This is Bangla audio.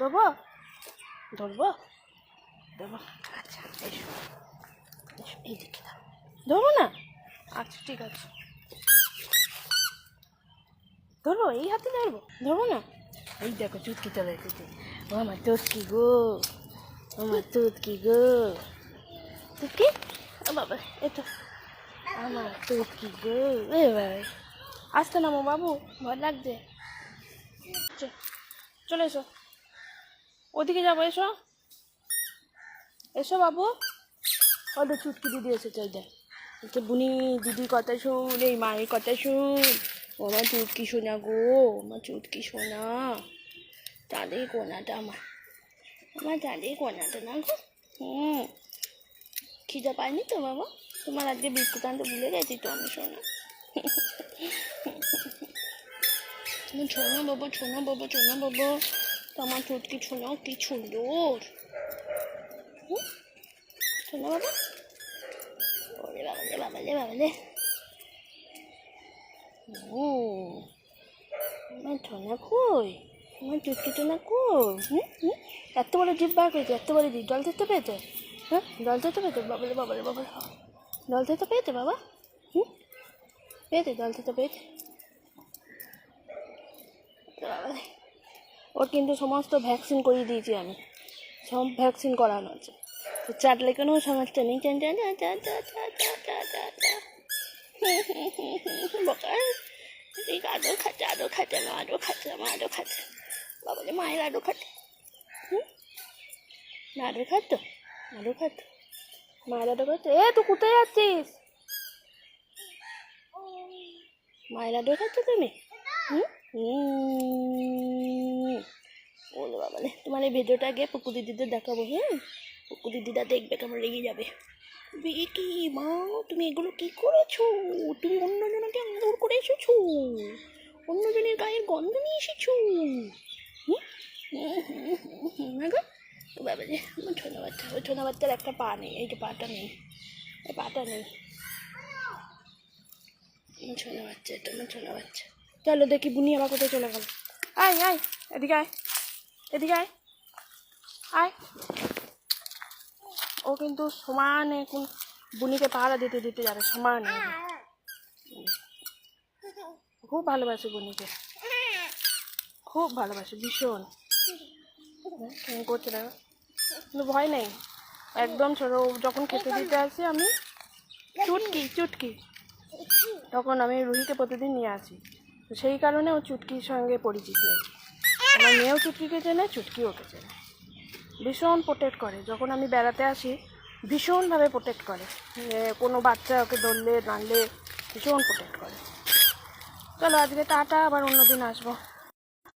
ধরবো? ধরবো? ধরবো। আচ্ছা এসো। এসো, এই দিকে ধরবো না? আচ্ছা ঠিক আছে। ধরবো? এই হাতে ধরবো? ধরবো না? এই দেখো, চুটকি চলে এসেছে ও আমার চুটকি গো। আমার চুটকি গো। চুটকি? ও বাবা এটা আমার চুটকি গো। এ ভাই আসতে নামো বাবু, ভয় লাগছে। চলে এসো। ওদিকে যাব, এসো। এসো বাবু। ওদের চুটকি দিদি এসেছে, ওই বলছে, বুনি, দিদির কথা শুন, এই মায়ের কথা শুন। ও আমার চুটকি শোনা গো, আমার চুটকি শোনা। তাদের কোনাটা আমার। আমার তাদের কোনাটা না গো। হুম। খিদা পায়নি তো বাবা? তোমার আজকে বিস্কুট ভুলে গেছি তো আমি শোনা। ছোনো বাবু ছোনো বাবু ছোনো বাবু। তোমার চুটকি ছোনো কি সুন্দর? শোনো বাবা? বাবা রে, বাবা বাবা রে। ও আমার কই? আমার চুটকি ছোনা কই? হুম হুম? এত বড় জিভ বার করেছে, এত বড় জিভ জল ধরতে পেয়েছে? হ্যাঁ জল ধরতে পেয়েছে? বাবা রে বাবা রে, বাবা। জল ধরতে পেয়েছে বাবা? হুম? পেয়েছে, জল ধরতে পেয়েছে। বাবা। ওর কিন্তু সমস্ত ভ্যাকসিন করিয়ে দিয়েছি আমি। সব ভ্যাকসিন করানো আছে। তো চাটলে কোনো সমস্যা নেই। খাচ্ছে, আদৌ খাচ্ছে খাচ্ছে বাবা মায়ের আদৌ খাচ্ছে। হুম? খাচ্ছ? মায়ের এ, তুই কোথায় যাচ্ছিস? মায়ের খাচ্ছ তুমি? হুম? হুম। বাবা রে তোমার এই ভিডিওটা গিয়ে পুকু দিদিদের দেখাবো হ্যাঁ পুকু দিদিরা দেখবে কেমন রেগে যাবে কি মা তুমি এগুলো কি করেছ তুমি অন্যজনকে আদর করে এসেছ অন্যজনের গায়ের গন্ধ নিয়ে এসেছ? ও বাবা রে আমার ছোটো বাচ্চা ওই ছোটো বাচ্চার একটা পা নেই এই যে পাটা নেই এই পাটা নেই ছোটো বাচ্চা এটা আমার বাচ্চা চলো দেখি বুনি আবার কোথায় চলে গেল আয় আয় এদিকে আয় এদিকে আয়। আয়। ও কিন্তু সমানে এখন বুনিকে পাহারা দিতে দিতে যাবে, সমানে। খুব ভালোবাসে বুনিকে। খুব ভালোবাসে, ভীষণ। কেমন করছে না? কিন্তু ভয় নেই। একদম ছোটো যখন খেতে দিতে আসি আমি, চুটকি চুটকি। তখন আমি রুহিকে প্রতিদিন নিয়ে আসি। তো সেই কারণে ও চুটকির সঙ্গে পরিচিতি। আছে আমার মেয়েও চুটকিকে চেনে চুটকিও ওকে চেনে ভীষণ প্রোটেক্ট করে। যখন আমি বেড়াতে আসি ভীষণভাবে প্রোটেক্ট করে। কোনো বাচ্চা ওকে ধরলে নাড়লে ভীষণ প্রোটেক্ট করে। চলো আজকে টাটা আবার অন্যদিন আসব।